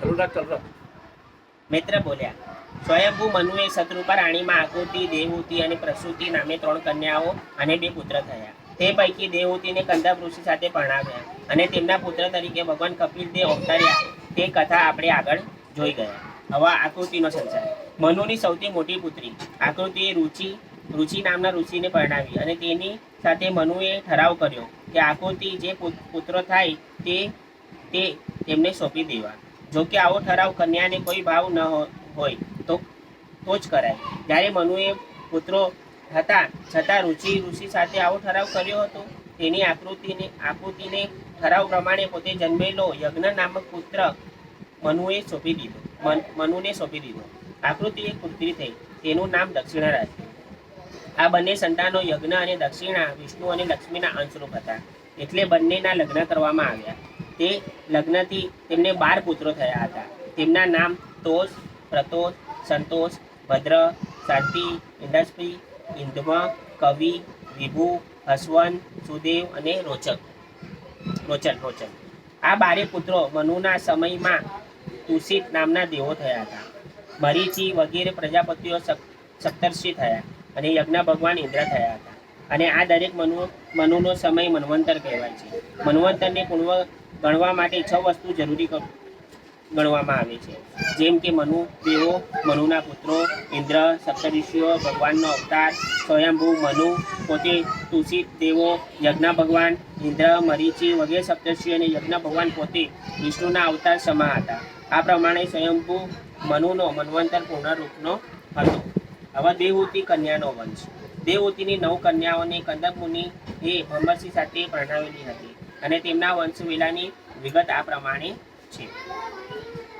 રાખ ચાલુ મિત્ર બોલ્યા, સ્વયંભૂ મનુએ શત્રુપા રાણીમાં આકૃતિ, દેવહૂતિ અને પ્રસૂતિ નામે ત્રણ કન્યાઓ અને બે પુત્ર થયા. તે પૈકી દેવહૂતિને કંદપ ઋષિ સાથે પરણાવ્યા અને તેમના પુત્ર તરીકે ભગવાન કપિલ દેવ અવતર્યા. તે કથા આપણે આગળ જોઈ ગયા. હવે આકૃતિનો સંસાર મનુની સૌથી મોટી પુત્રી. આકૃતિએ રુચિ રુચિ નામના ઋષિને પરણાવી અને તેની સાથે મનુએ ઠરાવ કર્યો કે આકૃતિ જે પુત્ર થાય તે તે તેમને સોંપી દેવા. જો કે આવો ઠરાવ કન્યાને કોઈ ભાવ ન હોય, તો તો જ કરાય. જ્યારે મનુએ પુત્રો હતા, છતાં રુચિ ઋષિ સાથે આવો ઠરાવ કર્યો હતો, તેની આકૃતિને આકૃતિને ઠરાવ પ્રમાણે પોતે જન્મેલો યજ્ઞ નામક પુત્ર મનુએ સોંપી દીધો. મનુને સોંપી દીધો. આકૃતિ એક પુત્રી થઈ. તેનું નામ દક્ષિણા રાખ્યું આ બંને સંતાનો યજ્ઞ અને દક્ષિણા, વિષ્ણુ અને લક્ષ્મીના અંશરૂપ હતા. એટલે બંનેના લગ્ન કરવામાં આવ્યા. તે લગ્નથી તેમને બાર પુત્રો થયા હતા. તેમના નામ તોષ, પ્રતોષ, સંતોષ, ભદ્ર શાંતિ ઇન્ડસ્ટ્રી ઇન્દ્મ કવિ, વિભુ, હસવંત, સુદેવ અને રોચક. રોચન રોચન આ બારે પુત્રો મનુના સમયમાં તુષિત નામના દેવો થયા હતા. મરીચી વગેરે પ્રજાપતિઓ સપ- સપ્તર્ષિ થયા અને યજ્ઞ ભગવાન ઇન્દ્ર થયા હતા. અને આ દરેક મનુ, મનુનો સમય મન્વંતર કહેવાય છે. મનવંતરને પૂર્વ ગણવા માટે છ વસ્તુ જરૂરી ગણવામાં આવે છે. જેમ કે મનુ, દેવો, મનુના પુત્રો, ઇન્દ્ર, સપ્તઋષિઓ, ભગવાનનો અવતાર, સ્વયંભૂ મનુ, પોતે તુષિત દેવો, યજ્ઞ ભગવાન, ઇન્દ્ર, મરીચી વગેરે સપ્તર્ષિ અને યજ્ઞ ભગવાન પોતે વિષ્ણુના અવતાર સમા હતા. આ પ્રમાણે સ્વયંભૂ મનુનો મનવંતર પૂર્ણરૂપનો હતો. હવે દેવહૂતિ કન્યાનો વંશ. દેવહૂતિની નવ કન્યાઓને કંદક એ બ્રહ્મર્ષિ સાથે પરણાવેલી હતી. અને તેમના વંશ વેલાની વિગત આ પ્રમાણે છે.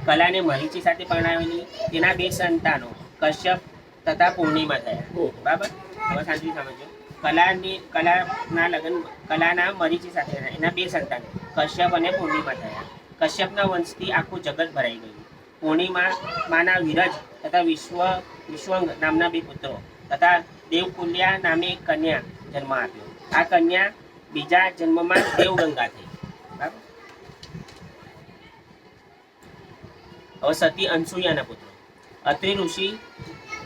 કલાને મરીચી સાથે પરણાવેલી તેના બે સંતાનો કશ્યપ તથા પૂર્ણિમા થયા. બરાબર? હવે શાંતિ સમજો. કલાની કલાના લગ્ન કલાના મરીચી સાથે થયા. એના બે સંતાન કશ્યપ અને પૂર્ણિમા થયા. કશ્યપના વંશથી આખું જગત ભરાઈ ગયું. પૂર્ણિમા માના વિરજ તથા વિશ્વ વિશ્વંગ નામના બે પુત્રો તથા દેવકુલ્યા નામે કન્યા જન્મ આપ્યો. આ કન્યા બીજા જન્મમાં દેવગંગા થઈ. હવે સતી અનસુયાના પુત્ર. અત્રિ ઋષિ,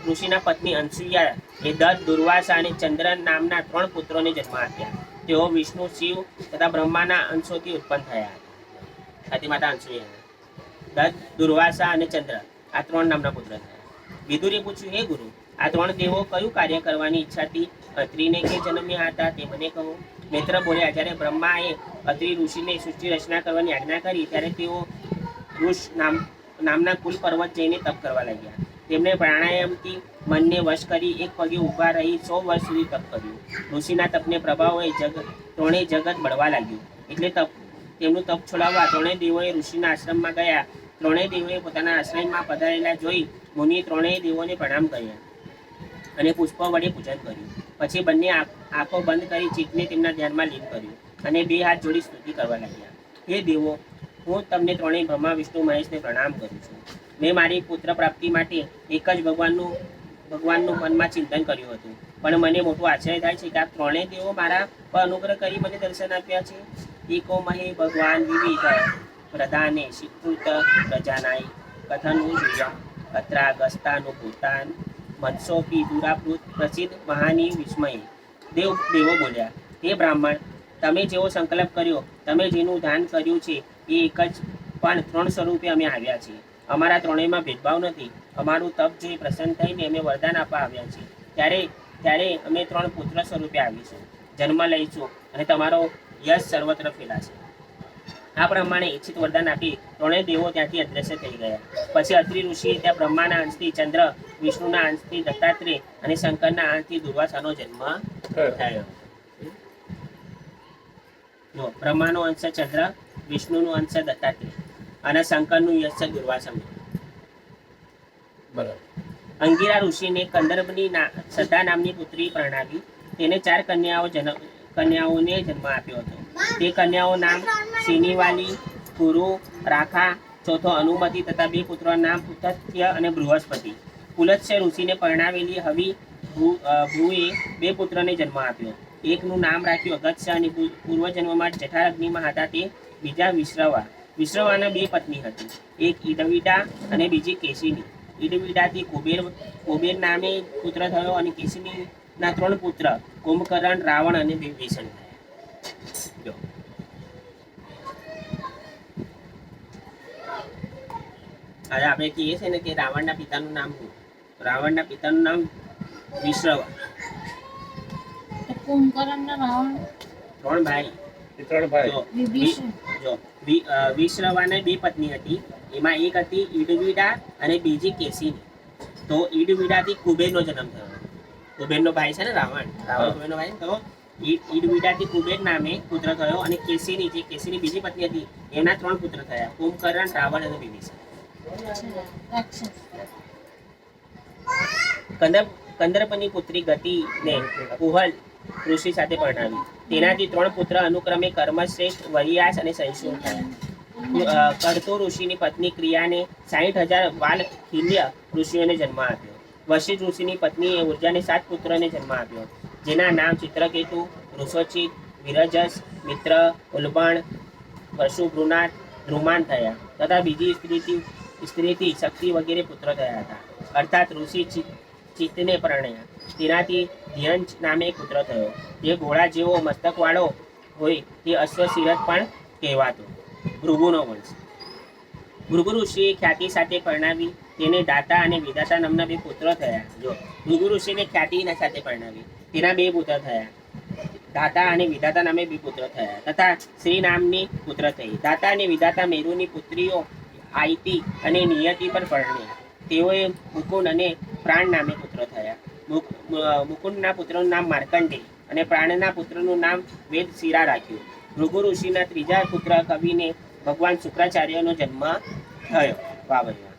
ઋષિના પત્ની અનસુયા એ દત્ત, દુર્વાસા અને ચંદ્ર નામના ત્રણ પુત્રોને જન્મ આપ્યા. તેઓ વિષ્ણુ, શિવ તથા બ્રહ્માના અંશોથી ઉત્પન્ન થયા હતા. સતી માતા અનસુયા. દત્ત, દુર્વાસા અને ચંદ્ર આ ત્રણ નામના પુત્ર થયા. વિદુરે પૂછ્યું, હે ગુરુ, આ ત્રણ દેવો કયું કાર્ય કરવાની ઈચ્છાથી અત્રિને કે જન્મ્યા હતા તે મને કહો. મિત્ર બોલ્યા. જ્યારે બ્રહ્માએ અત્રિ ઋષિને સૃષ્ટિ રચના કરવાની આજ્ઞા કરી, ત્યારે તેઓ ઋષ નામ, નામના કુલ પર્વત જઈને તપ કરવા લાગ્યા. તેમણે પ્રાણાયામથી મનને વશ કરી એક પગે ઊભા રહી સો વર્ષ સુધી તપ કર્યું. ઋષિના તપને પ્રભાવે જગ ત્રણેય જગત બળવા લાગ્યું. એટલે તપ, તેમનું તપ છોડાવવા ત્રણેય દેવોએ ઋષિના આશ્રમમાં ગયા. ત્રણેય દેવોએ પોતાના આશ્રમમાં પધારેલા જોઈ મુનિ ત્રણેય દેવોને પ્રણામ કર્યા અને પુષ્પ વડે પૂજન કર્યું. પછી બંને આંખ- બંધ કરી ચિત્તને તેમના ધ્યાનમાં લીન કર્યું અને બે હાથ જોડી સ્તુતિ કરવા લાગ્યા. હે દેવો, હું તમને ત્રણેય બ્રહ્મા વિષ્ણુ મહેશને પ્રણામ કરું છું. મેં મારી પુત્ર પ્રાપ્તિ માટે એક જ ભગવાનનું ભગવાનનું મનમાં ચિંતન કર્યું હતું. પણ મને મોટું આશ્ચર્ય થાય છે કે આ ત્રણેય દેવો મારા પર અનુગ્રહ કરી મને દર્શન આપ્યા છે. એકો મહે ભગવાન વિવિધ પ્રદાને શિકૃત પ્રજાનાય. કથનું જોયા. અત્રાગસ્તાનું ભૂતાન મત્સોપી દુરાપૃત પ્રસિદ્ધ મહાની વિસ્મય. દેવ દેવો બોલ્યા. હે બ્રાહ્મણ, તમે જેવો સંકલ્પ કર્યો, તમે જેનું દાન કર્યું છે, એ એક જ પણ ત્રણ સ્વરૂપે અમે આવ્યા છીએ. અમારા ત્રણેયમાં ભેદભાવ નથી. અમારું તપ જે પ્રસન્ન થઈને અમે વરદાન આપવા આવ્યા છીએ. ત્યારે ત્યારે અમે ત્રણ પુત્ર સ્વરૂપે આવીશું. જન્મ લઈશું અને તમારો યશ સર્વત્ર ફેલાશે. આ પ્રમાણે ઈચ્છિત વરદાન આપી ત્રણેય દેવો ત્યાંથી અદ્રશ્ય થઈ ગયા. પછી અત્રિ ઋષિએ ત્યાં બ્રહ્માના અંશથી ચંદ્ર વિષ્ણુના અંશથી દત્તાત્રેય અને શંકરના અંશથી દુર્વાસાનો જન્મ થયો. જો બ્રહ્માનો અંશ ચંદ્ર વિષ્ણુનો અંશ દત્તાત્રેય અને શંકરનું યશ દુર્વાસન દુર્વાસા બરાબર. અંગીરા ઋષિને કંદર્પની સદા નામની પુત્રી પ્રણાવી. તેને ચાર કન્યાઓ જન્મ કન્યાઓને જન્મ આપ્યો હતો. તે કન્યાઓ નામ સિનિવાલી કુરુ રાખા, ચોથો અનુમતિ તથા બે પુત્રોના નામ પુતથ્ય અને બૃહસ્પતિ. પુલત્સ્ય ઋષિને પરણાવેલી હવી ભૂ- ભૂએ બે પુત્રને જન્મ આપ્યો. એકનું નામ રાખ્યું અગત્ય અને પૂર્વજન્મમાં જઠાગ્નિમાં હતા તે બીજા વિશ્રવા. વિશ્રવાના બે પત્ની હતી. એક ઈડવિડા અને બીજી કેશીની ઈડવિડાથી કુબેર કુબેર નામે પુત્ર થયો અને કેશિનીના ત્રણ પુત્ર, કુંભકર્ણ, રાવણ અને વિભીષણ થયા જો હવે આપણે કહીએ છીએ ને કે રાવણના પિતાનું નામ શું? રાવણના પિતાનું નામ વિશ્રવા. તો રાવણ? ત્રણ ભાઈ. ત્રણ ભાઈ. જો વિભીષણ જો વિ- અ, વિશ્રવાને બે પત્ની હતી. એમાં એક હતી ઈડવિડા અને બીજી કેસીની. તો ઈડવિડાથી કુબેરનો જન્મ થયો. કુબેરનો ભાઈ છે ને રાવણ. રાવણ કુબેરનો ભાઈ. તો ઈ- કુબેર નામે પુત્ર થયો અને કેસીની જે કેસીની બીજી પત્ની હતી એના ત્રણ પુત્ર થયા. કુંભકર્ણ રાવણ અને રાક્ષસ કંદર કંદર્પની પુત્રી ગતિને કુહલ ઋષિ સાથે પરણાવી. તેનાથી ત્રણ પુત્ર અનુક્રમે કર્મશ્રેષ્ઠ, વરિયાસ અને સંશુન થયા. કરતો ઋષિની પત્ની ક્રિયાને સાહીઠ હજાર વાલ ખિલ્ય ઋષિઓને જન્મ આપ્યો. વશિષ્ઠ ઋષિની પત્નીએ ઉર્જાને સાત પુત્રોને જન્મ આપ્યો. જેના નામ ચિત્રકેતુ ઋષોચિત વિરજસ, મિત્ર, ઉલબણ, પશુ ભૃનાથ ધ્રુમાન થયા. તથા બીજી સ્ત્રીથી સ્ત્રીથી શક્તિ વગેરે પુત્રો થયા હતા. અર્થાત ઋષિ ચિત્તને પરણ્યા. તેનાથી ધ્યંજ નામે પુત્ર થયો. જે ઘોડા જેવો મસ્તકવાળો હોય તે અશ્વશિરથ પણ કહેવાતો. ભૃગુનો વંશ. ભૃગુ ઋષિએ ખ્યાતિ સાથે પરણાવી. તેને દાતા અને વિદાતા નામના બે પુત્રો થયા. જો ભૃગુ ઋષિને ખ્યાતિના સાથે પરણાવી. તેના બે પુત્ર થયા. દાતા અને વિધાતા નામે બે પુત્ર થયા. તથા શ્રી નામની પુત્ર થઈ. દાતા અને વિધાતા મેરુની પુત્રીઓ આઈતી અને નિયતિ પર પરણ્યા. તેઓએ મુકુંદ અને પ્રાણ નામે પુત્ર થયા. મુકુંદના પુત્રનું નામ માર્કંડે અને પ્રાણના પુત્રનું નામ વેદ શિરા રાખ્યું. ભૃગુ ઋષિના ત્રીજા પુત્ર કવિને ભગવાન શુક્રાચાર્યનો જન્મ થયો વાવરમાં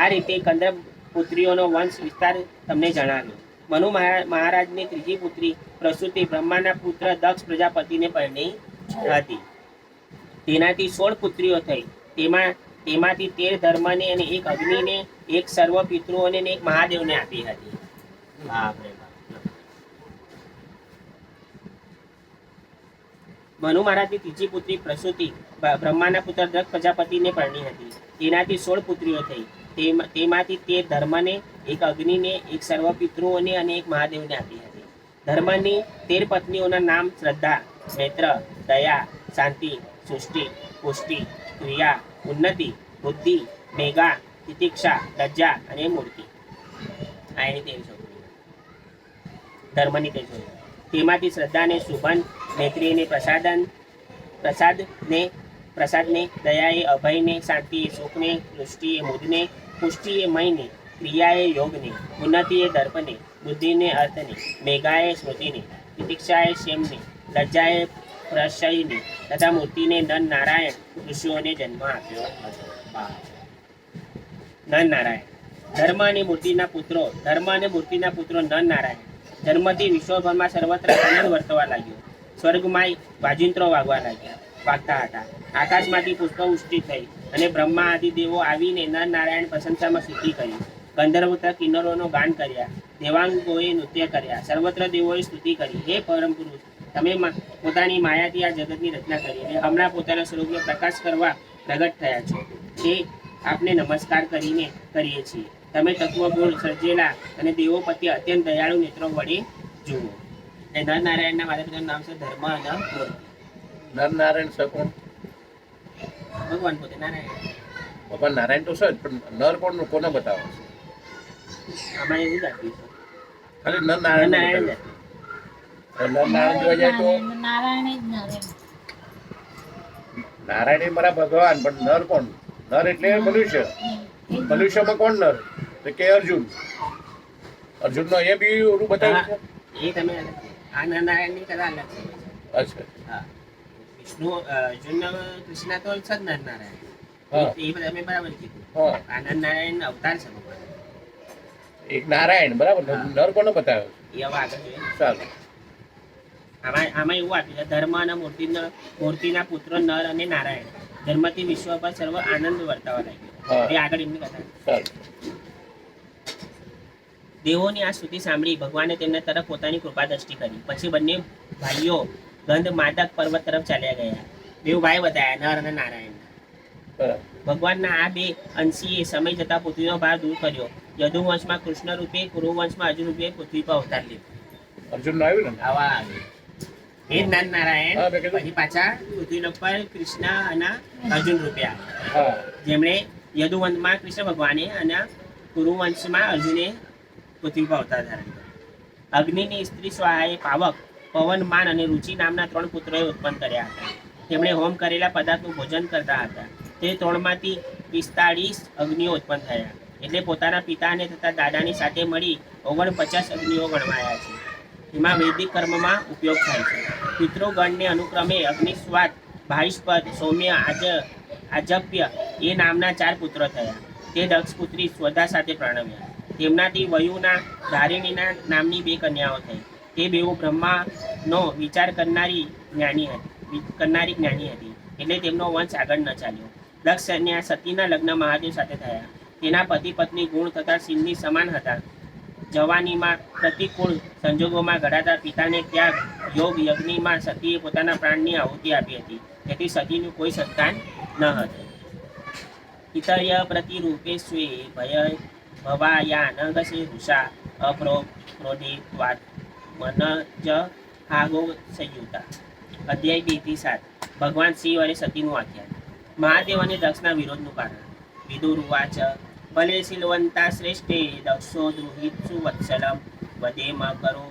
આ રીતે કંદર પુત્રીઓનો વંશ વિસ્તાર તમને જણાવ્યો. મનુ મહારાજની ત્રીજી પુત્રી પ્રસૂતિ બ્રહ્માના પુત્ર દક્ષ પ્રજાપતિને પરણી હતી. તેનાથી સોળ પુત્રીઓ થઈ. તેમાં તેમાંથી તેર ધર્મને અને એક અગ્નિને, એક સર્વ પિતૃઓને એક મહાદેવને આપી હતી. મનુ મહારાજની ત્રીજી પુત્રી પ્રસૂતિ બ્રહ્માના પુત્ર દક્ષ પ્રજાપતિને પરણી હતી. તેનાથી સોળ પુત્રીઓ થઈ. તેમ- તેમાંથી તે ધર્મને, એક અગ્નિને, એક સર્વ પિતૃઓને અને એક મહાદેવને આપી હતી. ધર્મની તેર પત્નીઓના નામ શ્રદ્ધા, મૈત્ર, દયા, શાંતિ, સૃષ્ટિ, પુષ્ટિ, ક્રિયા ઉન્નતિ બુદ્ધિ મેઘા તિતિક્ષા લજ્જા અને મૂર્તિ આ એની તેર છોકરીઓ ધર્મની તેર છોકરીઓ તેમાંથી શ્રદ્ધાને શુભન મૈત્રીને પ્રસાદન પ્રસાદને પ્રસાદને દયાએ અભયને શાંતિએ સુખને દૃષ્ટિએ મુદને પુષ્ટિએ મયને ક્રિયાએ યોગને ઉન્નતિએ દર્પને બુદ્ધિને અર્થને મેઘાએ સ્મૃતિને તિતિક્ષાએ શેમને લજ્જાએ પ્રશયને તથા મૂર્તિને નંદ નારાયણ ઋષિઓને જન્મ આપ્યો હતો. નંદ નારાયણ. ધર્મ અને મૂર્તિના પુત્રો, ધર્મ અને મૂર્તિના પુત્રો નંદ નારાયણ. ધર્મથી વિશ્વભરમાં સર્વત્ર આનંદ વર્તવા લાગ્યો. સ્વર્ગમાં વાજિંત્રો વાગવા લાગ્યા. વાગતા હતા. આકાશમાંથી પુષ્પવૃષ્ટિ થઈ અને બ્રહ્મા આદિ દેવો આવીને નર નારાયણ પ્રશંસામાં સ્તુતિ કરી. ગંધર્વતા કિન્નરોનો ગાન કર્યા. દેવાંગોએ નૃત્ય કર્યા. સર્વત્ર દેવોએ સ્તુતિ કરી. હે પરમ પુરુષ તમે પોતાની માયાથી આ જગતની રચના કરી અને હમણાં પોતાના સ્વરૂપનો પ્રકાશ કરવા પ્રગટ થયા છો. તે આપને નમસ્કાર કરીને કરીએ છીએ. તમે તત્વગુણ સર્જેલા અને દેવો પ્રત્યે અત્યંત દયાળુ નેત્રો વડે જુઓ. એ નરનારાયણના માતા પિતાનું નામ છે ધર્મ અને નરનારાયણ નર ભગવાન પોતે નારાયણ. ભગવાન નારાયણ તો છે પણ નર કોણ કોને બતાવે છે? આમાં એવું જ આપ્યું છે. ખાલી નર નારાયણ નારાયણ નારાયણ જોવા જાય તો નારાયણ જ નારાયણ નારાયણ એ મારા ભગવાન પણ નર કોણ? નર એટલે મનુષ્ય. મનુષ્યમાં કોણ નર? તો કે અર્જુન. અર્જુન નો એ બી ઓલું બતાવ્યું છે? એ તમે આ નર નારાયણની કથા અલગ છે. અચ્છા. હા. વિષ્ણુ અર્જુન કૃષ્ણ તો જ નર નારાયણ. હા. એ બધા તમે બરાબર કીધું. નર નારાયણ અવતાર છે ભગવાન એક નારાયણ બરાબર. ને? નર કોને બતાવ્યો? એ આગળ ચાલો. આમાં એવું આપ્યું છે ધર્મ અને મૂર્તિના મૂર્તિના પુત્ર નર અને નારાયણ. ધર્મથી વિશ્વ પર સર્વ આનંદ વર્તાવા લાગ્યો એ આગળ એમની કથા. દેવોની આ સ્તુતિ સાંભળી ભગવાને તેમના તરફ પોતાની કૃપા દ્રષ્ટિ કરી. પછી બંને ભાઈઓ ગંધ માદક પર્વત તરફ ચાલ્યા ગયા. બેઉ ભાઈ બતાયા નર અને નારાયણ. ભગવાનના આ બે અંશીએ સમય જતા પૃથ્વીનો ભાર દૂર કર્યો. યદુવંશમાં કૃષ્ણ રૂપે કુરુવંશમાં અર્જુન રૂપે પૃથ્વી પર અવતાર લીધો. અર્જુન આવ્યું ને? આવા આવ્યું. એ જ નારાયણ હા, મેં કીધું. પછી પાછા પૃથ્વીનો પર કૃષ્ણ અને અર્જુન રૂપે જેમણે યદુવંશમાં કૃષ્ણ ભગવાને અને કુરુવંશમાં અર્જુને પૃથ્વી પર અવતાર ધારણ કર્યો. અગ્નિની સ્ત્રી સ્વાહાએ પાવક પવનમાન અને રુચિ નામના ત્રણ પુત્રોએ ઉત્પન્ન કર્યા હતા. તેમણે હોમ કરેલા પદાર્થનું ભોજન કરતા હતા. તે ત્રણમાંથી પિસ્તાળીસ અગ્નિઓ ઉત્પન્ન થયા. એટલે પોતાના પિતાને તથા દાદાની સાથે મળી ઓગણપચાસ અગ્નિઓ ગણવાયા છે. એમાં વૈદિક કર્મમાં ઉપયોગ થાય છે. પિતૃગણને અનુક્રમે અગ્નિસ્વાદ, ભાઈસ્પદ, સૌમ્ય, આજ, આજપ્ય એ નામના ચાર પુત્ર થયા. તે દક્ષ પુત્રી સાથે પ્રણવ્યા તેમનાથી વયુના ધારિણીના નામની બે કન્યાઓ થઈ. તે બેઉ બ્રહ્માનો વિચાર કરનારી જ્ઞાની હતી કરનારી જ્ઞાની હતી. એટલે તેમનો વંશ આગળ ન ચાલ્યો. દક્ષ સન્યા સતીના લગ્ન મહાદેવ સાથે થયા. તેના પતિ પત્ની ગુણ તથા સિંહની સમાન હતા. જવાનીમાં પ્રતિકૂળ સંજોગોમાં ઘડાતા પિતાને ત્યાગ, યોગ યજ્ઞમાં સતીએ પોતાના પ્રાણની આહુતિ આપી હતી. તેથી સતીનું કોઈ સંતાન ન હતું. પિતર્ય પ્રતિરૂપે સ્વે ભય ભવાયા ન ગસે ઋષા અપ્રો ક્રોધિત્વાદ મન જ હાગો સંયુતા અધ્યાય બેથી સાત. ભગવાન શિવ અને સતીનું આખ્યાન મહાદેવ અને દક્ષના વિરોધનું કારણ. વિદુર ઉવાચ ભલે શીલવંતા શ્રેષ્ઠે દક્ષો દ્રુહિત્સુ વત્સલમ વધે મ કરો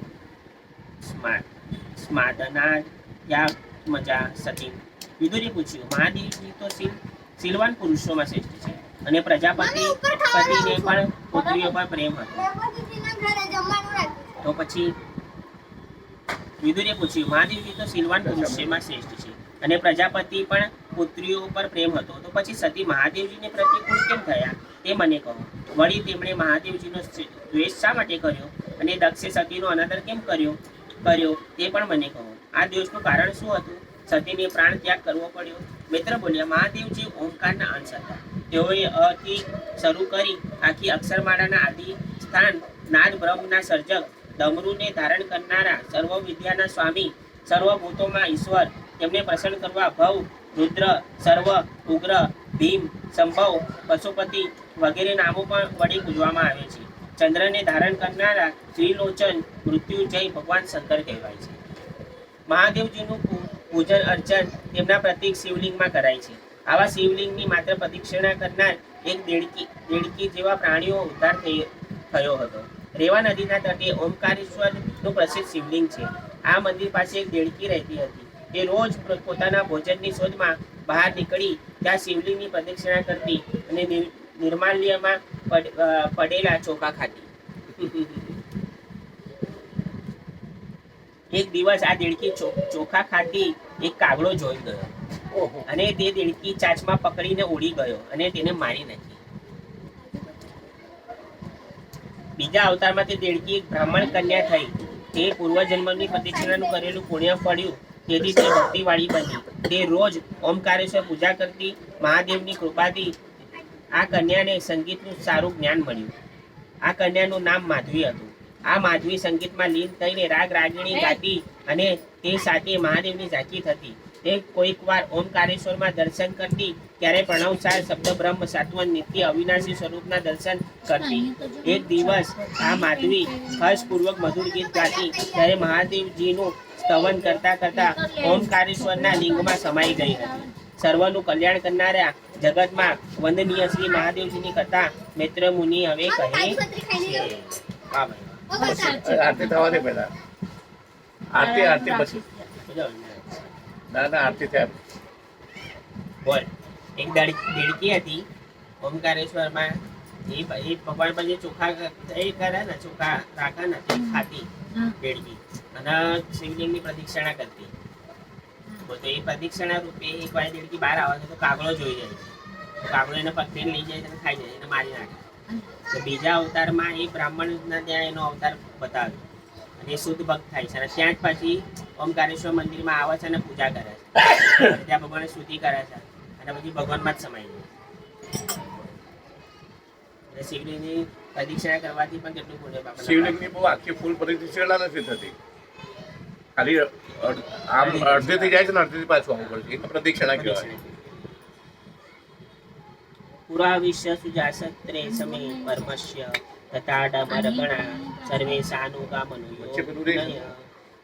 સ્મા સ્માદના યા મજા સતી. વિદુરે પૂછ્યું મહાદેવજી તો શીલ શીલવાન પુરુષોમાં શ્રેષ્ઠ છે અને પ્રજાપતિ પતિને પણ પુત્રીઓ પર પ્રેમ હતો. તો પછી વિદુરે પૂછ્યું મહાદેવજી તો શીલવાન પુરુષોમાં શ્રેષ્ઠ છે અને પ્રજાપતિ પણ પુત્રીઓ પર પ્રેમ હતો. તો પછી સતી મહાદેવજીને પ્રતિકૂળ કેમ થયા? તે મને કહો. વળી તેમણે મહાદેવજીનો દ્વેષ શા માટે કર્યો? અને દક્ષે સતીનો અનાદર કેમ કર્યો? કર્યો તે પણ મને કહો. આ દ્વેષનું કારણ શું હતું? સતીને પ્રાણ ત્યાગ કરવો પડ્યો. મિત્ર બોલ્યા, મહાદેવજી ઓમકારના અંશ હતા. તેઓએ અથી શરૂ કરી આખી અક્ષરમાળાના આદિ સ્થાન, નાદ બ્રહ્મના સર્જક ડમરુને ધારણ કરનારા સર્વ વિદ્યાના સ્વામી, સર્વભૂતોમાં ઈશ્વર, તેમને પ્રસન્ન કરવા ભવ, રુદ્ર, સર્વ, ઉગ્ર ભીમ, સંભવ, પશુપતિ વગેરે નામો પણ વડે પૂજવામાં આવે છે. ચંદ્રને ધારણ કરનારા ત્રિલોચન મૃત્યુજય ભગવાન શંકર કહેવાય છે. મહાદેવજીનું પૂજન અર્ચન તેમના પ્રતિક શિવલિંગમાં કરાય છે. આવા શિવલિંગની માત્ર પ્રદક્ષિણા કરનાર એક દેડકી દેડકી જેવા પ્રાણીઓ ઉદ્ધાર થયો હતો. રેવા નદીના તટે ઓમકારેશ્વરનું પ્રસિદ્ધ શિવલિંગ છે. આ મંદિર પાસે એક દેડકી રહેતી હતી. તે રોજ પોતાના ભોજનની શોધમાં બહાર નીકળી ત્યાં શિવલિંગની પ્રદક્ષિણા કરતી અને નિર્માલ્યમાં પડેલા ચોખા ખાતી. એક દિવસ આ દેડકી ચોખા ખાતી એક કાગડો જોઈ ગયો. ઓહો. અને તે દેડકી ચાંચમાં પકડીને ઉડી ગયો અને તેને મારી નાખી. બીજા અવતારમાં તે દેડકી એક બ્રાહ્મણ કન્યા થઈ. તે પૂર્વજન્મની પ્રતિક્ષિણાનું કરેલું પુણ્ય ફળ્યું. તેથી તે ભક્તિવાળી બની, તે રોજ ઓમકારેશ્વર પૂજા કરતી, મહાદેવની કૃપાથી આ કન્યાને સંગીતનું સારું જ્ઞાન મળ્યું. આ કન્યાનું નામ માધવી હતું. આ માધવી સંગીતમાં લીન થઈને રાગ રાગીણી ગાતી અને તે સાથે મહાદેવની ઝાંકી થતી. તે કોઈક વાર ઓમકારેશ્વરમાં દર્શન કરતી, ત્યારે પ્રણવસાર શબ્દ બ્રહ્મ સાત્વન નિત્ય અવિનાશી સ્વરૂપના દર્શન કરતી. એક દિવસ આ માધવી હર્ષપૂર્વક મધુર ગીત ગાતી, ત્યારે મહાદેવજીનું સ્તવન કરતા કરતા ઓમકારેશ્વરના લિંગમાં સમાઈ ગઈ. હતી સર્વનું કલ્યાણ કરનારા જગતમાં વંદનીય શ્રી મહાદેવજીની કથા મિત્ર મુનિ હવે કહે છે. આરતી. થવા પહેલા. આરતી આરતી પછી. ના ના આરતી થયા બોલ. એક દેડકી હતી ઓમકારેશ્વરમાં. એ એ ભગવાન પછી ચોખા એ કરે ને ચોખા રાખે ને ખાતી દેડકી. અને શિવલિંગની પ્રદક્ષિણા કરતી. તો એ પ્રદક્ષિણા રૂપે એક વાર દેડકી બહાર આવે છે તો કાગડો જોઈ જાય. છે કાગડો એને પકડીને લઈ જાય અને ખાઈ જાય, એને મારી નાખે. તો બીજા અવતારમાં એ બ્રાહ્મણના ત્યાં એનો અવતાર બતાવ્યો અને એ શુદ્ધ ભક્ત થાય છે. અને ત્યાં જ પછી ઓમકારેશ્વર મંદિરમાં આવે છે અને પૂજા કરે છે. ત્યાં ભગવાન શુદ્ધિ કરે છે. અને પછી ભગવાનમાં જ સમાઈ જાય શિવલિંગની પ્રદક્ષિણા કરવાથી પણ કેટલું પુણ્ય શિવલિંગની બહુ આખી ફૂલ પ્રદક્ષિણા નથી થતી. ખાલી આમ અડધેથી જાય છે ને અડધેથી પાછું આવવું પડે એને પ્રદક્ષિણા કહેવાય પુરા વિશ્વ સુજાસત્રે સમે પરમશ્ય તથા ડમરગણા સર્વે સાનુગા વચ્ચે પેલું રહી મનુયો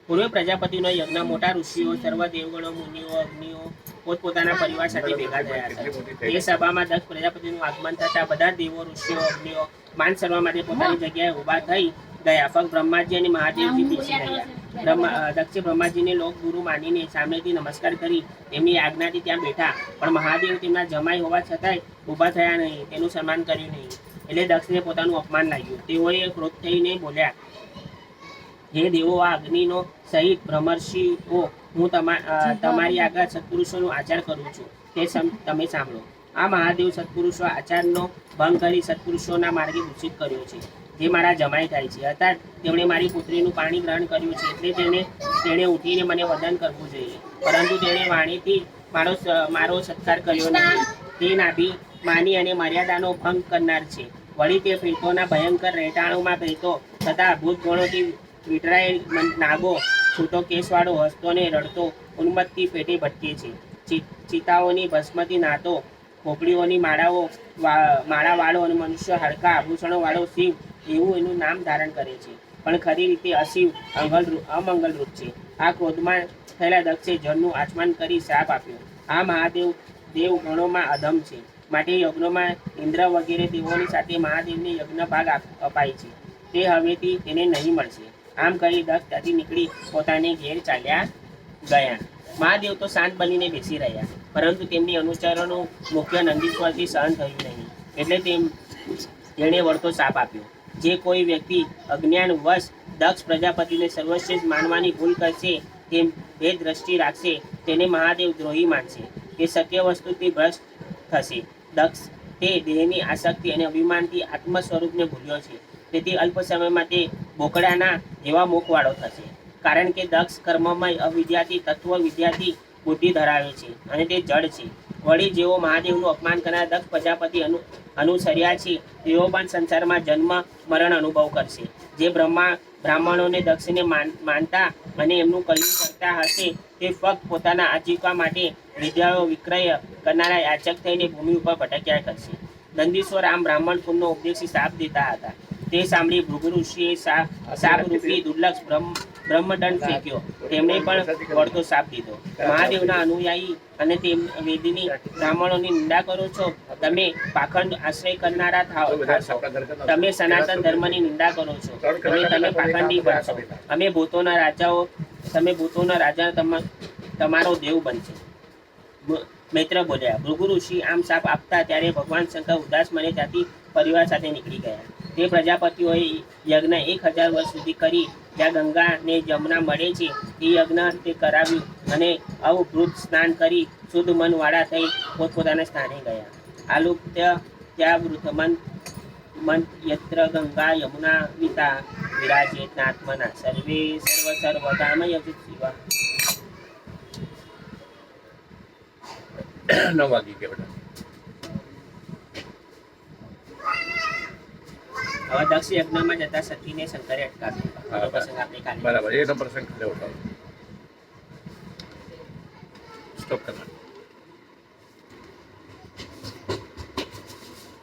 પૂર્વે પ્રજાપતિનો યજ્ઞ મોટા ઋષિઓ સર્વ દેવગણો મુનિઓ અગ્નિઓ પોતપોતાના પરિવાર સાથે ભેગા થયા હતા એ સભામાં દસ પ્રજાપતિનું આગમન થતા બધા દેવો ઋષિઓ અગ્નિઓ માન સર્વ માટે પોતાની જગ્યાએ ઊભા થઈ ગયા. ફક્ત બ્રહ્માજી અને મહાદેવજી બેસી રહ્યા. દક્ષે બ્રહ્માજીને લોકગુરુ માનીને સામેથી નમસ્કાર કરી તેમની આજ્ઞાથી ત્યાં બેઠા. પણ મહાદેવ તેમના જમાઈ હોવા છતાંય ઊભા થયા નહીં તેનું સન્માન કર્યું નહીં. એટલે દક્ષને પોતાનું અપમાન લાગ્યું. તેઓએ ક્રોધ થઈને બોલ્યા હે દેવો આ અગ્નિનો સહિત બ્રહ્મર્ષિઓ હું તમારી આગળ સત્પુરુષોનો આચાર કરું છું. તે તમે સાંભળો. આ મહાદેવ સત્પુરુષો આચારનો ભંગ કરી સત્પુરુષોના માર્ગે દૂષિત કર્યો છે. જે મારા જમાઈ થાય છે. અર્થાત, તેમણે મારી પુત્રીનું પાણી ગ્રહણ કર્યું છે એટલે તેને, તેણે ઉઠીને મને વદન કરવું જોઈએ. પરંતુ તેણે વાણીથી મારો મારો સત્કાર કર્યો નહીં. તે નાભી માની અને મર્યાદાનો ભંગ કરનાર છે. વળી તે પ્રીતોના ભયંકર રહેટાણોમાં પ્રીતો તથા ભૂત ગુણોથી વિટરાયેલ નાગો, છૂટો કેસવાળો હસતો ને રડતો ઉન્મત્તી પેટે ભટકે છે. ચિતાઓની ભસ્મતી નાતો ખોપડીઓની માળાઓ માળાવાળો અને મનુષ્ય હાડકા આભૂષણો વાળો શિવ એવું એનું નામ ધારણ કરે છે. પણ ખરી રીતે અશિવ અંગલ અમંગલરૂપ છે. આ ક્રોધમાં થયેલા દક્ષે જળનું આચમન કરી શાપ આપ્યો. આ મહાદેવ દેવ ગણોમાં અધમ છે. માટે યજ્ઞોમાં ઇન્દ્ર વગેરે દેવોની સાથે મહાદેવને યજ્ઞ ભાગ અપાય છે. તે હવેથી તેને નહીં મળશે. આમ કરી દક્ષ ત્યાંથી નીકળી પોતાને ઘેર ચાલ્યા ગયા. મહાદેવ તો શાંત બનીને બેસી રહ્યા. પરંતુ તેમની અનુચરોનું મુખ્ય નંદીશ્વરથી સહન થયું નહીં. એટલે તેમ તેણે વળતો શાપ આપ્યો. જે કોઈ વ્યક્તિ અજ્ઞાનવશ દક્ષ પ્રજાપતિને સર્વશ્રેષ્ઠ માનવાની ભૂલ કરશે, તેમ એ દ્રષ્ટિ રાખશે, તેને મહાદેવ દ્રોહી માનશે. તે સત્ય વસ્તુથી ભ્રષ્ટ થશે. દક્ષ તે દેહની આસક્તિ અને અભિમાનથી આત્મ સ્વરૂપને ભૂલ્યો છે. તેથી અલ્પ સમયમાં તે બોકડાના જેવા મુખવાળો થશે. કારણ કે દક્ષ કર્મમય અવિદ્યાથી તત્વ વિદ્યાથી બુદ્ધિ ધરાવે છે અને તે જડ છે. વળી જેઓ મહાદેવનું અપમાન કરનાર દક્ષ પ્રજાપતિ અનુ, અનુસર્યા છે, તેઓ પણ સંસારમાં જન્મ, મરણ અનુભવ કરશે. જે બ્રહ્મા, બ્રાહ્મણોને દક્ષને માન- માનતા અને એમનું કલ્યાણ કરતા હશે, તે ફક્ત પોતાના આજીવિકા માટે વિદ્યાઓ વિક્રય કરનારા યાચક થઈને ભૂમિ ઉપર ભટક્યા કરશે. નંદીશ્વર આમ બ્રાહ્મણ કુળનો ઉપદેશી સાપ દેતા હતા. તે સાંભળી ભૃગુ ઋષિએ સા- શાપરૂપી દુર્લક્ષ બ્રહ્મ, બ્રહ્મદંડ ફેંક્યો. તેમણે પણ વળતો સાપ દીધો. મહાદેવના અનુયાયી અને તેમ, વેદની બ્રાહ્મણોની નિંદા કરો છો. તમે પાખંડ આશ્રય કરનારા થાઓ તમે સનાતન ધર્મની નિંદા કરો છો. અને તમે પાખંડી બનશો. અમે ભૂતોના રાજાઓ, તમે ભૂતોના રાજા તમા- તમારો દેવ બનશે. મિત્ર મૈત્ર બોલ્યા ભૃગુ ઋષિ આમ સાપ આપતા ત્યારે ભગવાન શંકર ઉદાસ મને ત્યાંથી પરિવાર સાથે નીકળી ગયા. તે પ્રજાપતિઓએ યજ્ઞ એક હજાર વર્ષ સુધી કરી, જ્યાં ગંગાને જમના મળે છે તે યજ્ઞ તે કરાવ્યું અને અવભૃત સ્નાન કરી, શુદ્ધ મન વાળા થઈ પોતપોતાના સ્થાને ગયા. આલુપ્ય ત્યાં વૃથમન મન યત્ર ગંગા યમુના વિતા વિરાજેત આત્મના સર્વે સર્વ સર્વધામ યજુત શિવા. નવ વાગી ગયા હવે દક્ષ યજ્ઞમાં જતા સતીને શંકરે અટકાવ્યો પ્રસંગ આપણે કાલે. બરાબર એનો પ્રસંગ લેવો સ્ટોપ કરવાનો.